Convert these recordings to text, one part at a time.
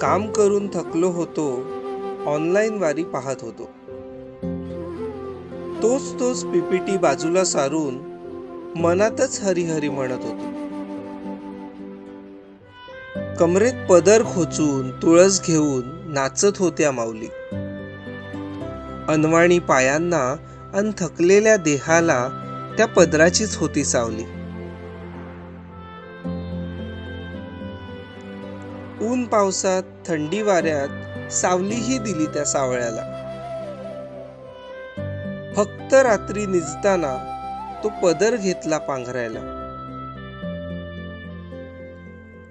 काम करून थकलो होतो ऑनलाईन वारी पाहत होतो. तोच तोच पीपीटी बाजूला सारून मनातच हरिहरी म्हणत होतो. कमरेत पदर खोचून तुळस घेऊन नाचत होत्या माऊली. अनवाणी पायांना अन थकलेल्या देहाला त्या पदराचीच होती सावली. ऊन पावसात थंडी वाऱ्यात सावलीही दिली त्या सावळ्याला. फक्त रात्री निजताना तो पदर घेतला पांघरायला.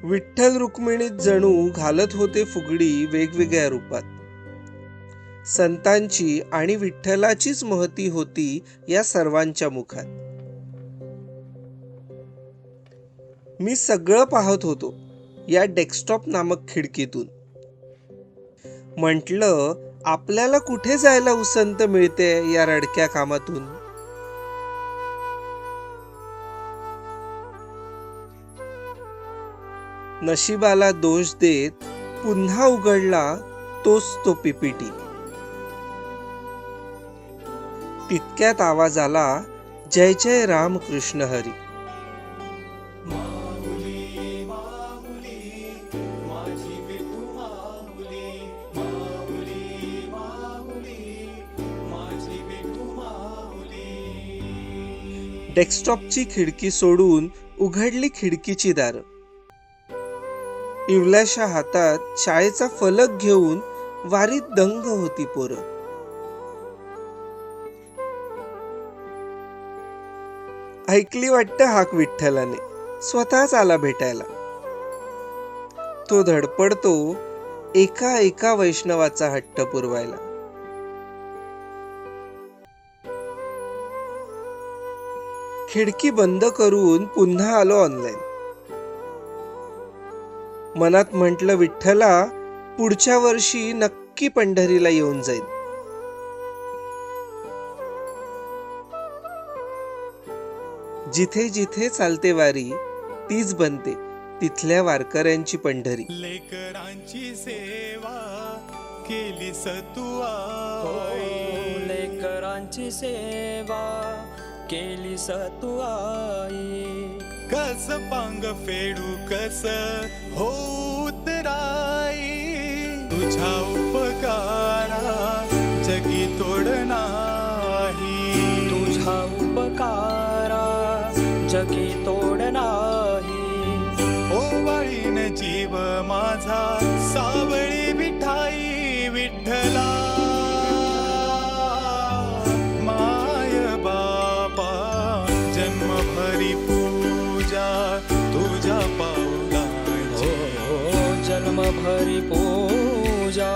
विठ्ठल रुक्मिणीत जणू घालत होते फुगडी वेगवेगळ्या रूपात. संतांची आणि विठ्ठलाचीच महती होती या सर्वांच्या मुखात. मी सगळं पाहत होतो. या डेस्कटॉप नामक खिडकीतून. म्हटलं आपल्याला कुठे जायला उसंत मिळते या रडक्या कामातून? नशिबाला दोष देत पुन्हा उघडला तोच तो पीपीटी तितक्यात आवाज आला जय जय राम कृष्ण हरी. डेस्कटॉपची खिडकी सोडून उघडली खिडकीची दार. इवल्याशा हातात शाळेचा फलक घेऊन वारीत दंग होती पोरं. ऐकली वाटतं हाक विठ्ठलाने स्वतःच आला भेटायला. तो धडपडतो एका एका वैष्णवाचा हट्ट पुरवायला. खिडकी बंद करून पुन्हा आलो ऑनलाईन मनात म्हटलं विठ्ठला पुढच्या वर्षी नक्की पंढरीला येऊन जाईल जिथे जिथे चालते वारी तीच बनते तिथल्या वारकऱ्यांची पंढरी. लेकरांची सेवा केली सतुआ लेकरांची सेवा केली सतुआई कस पांग फेडू कस होत राई? तुझ्या उपकारा जगी तोड नाही. तुझा उपकारा जगी तोड नाही. ओवाळीन जीव माझा सावळी हरिपूजा